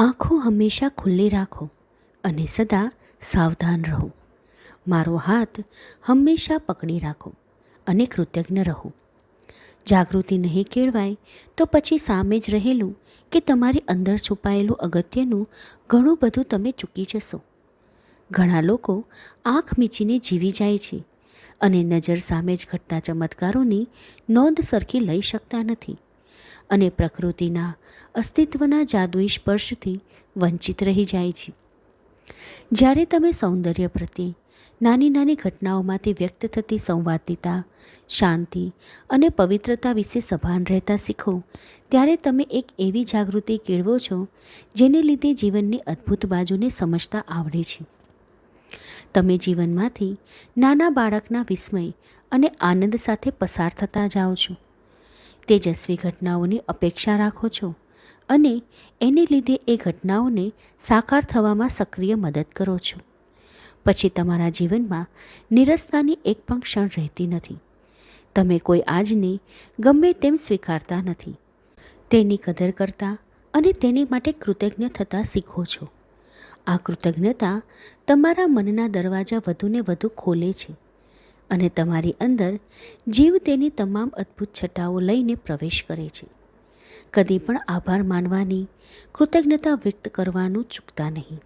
આંખો હંમેશા ખુલ્લી રાખો અને સદા સાવધાન રહો. મારો હાથ હંમેશા પકડી રાખો અને કૃતજ્ઞ રહો. જાગૃતિ નહીં કેળવાય તો પછી સામે જ રહેલું કે તમારી અંદર છુપાયેલું અગત્યનું ઘણું બધું તમે ચૂકી જશો. ઘણા લોકો આંખ મીચીને જીવી જાય છે અને નજર સામે જ ઘટતા ચમત્કારોની નોંધ સરખી લઈ શકતા નથી. અને પ્રકૃતિના અસ્તિત્વના જાદુઈ સ્પર્શથી વંચિત રહી જાય છે. જ્યારે તમે સૌંદર્ય પ્રત્યે નાની નાની ઘટનાઓમાંથી વ્યક્ત થતી સંવાદિતા, શાંતિ અને પવિત્રતા વિશે સભાન રહેતા શીખો, ત્યારે તમે એક એવી જાગૃતિ કેળવો છો જેને લીધે જીવનની અદ્ભુત બાજુને સમજતા આવડે છે. તમે જીવનમાંથી નાના બાળકના વિસ્મય અને આનંદ સાથે પસાર થતા જાઓ છો. તેજસ્વી ઘટનાઓની અપેક્ષા રાખો છો અને એને લીધે એ ઘટનાઓને સાકાર થવામાં સક્રિય મદદ કરો છો. પછી તમારા જીવનમાં નિરસતાની એક પણ ક્ષણ રહેતી નથી. તમે કોઈ આજને ગમે તેમ સ્વીકારતા નથી. તેની કદર કરતા અને તેની માટે કૃતજ્ઞ થતાં શીખો છો. આ કૃતજ્ઞતા તમારા મનના દરવાજા વધુને વધુ ખોલે છે. અને તમારી અંદર જીવ તેની તમામ અદ્ભુત છટાઓ લઈને પ્રવેશ કરે છે. કદી પણ આભાર માનવાની, કૃતજ્ઞતા વ્યક્ત કરવાનું ચૂકતા નહીં.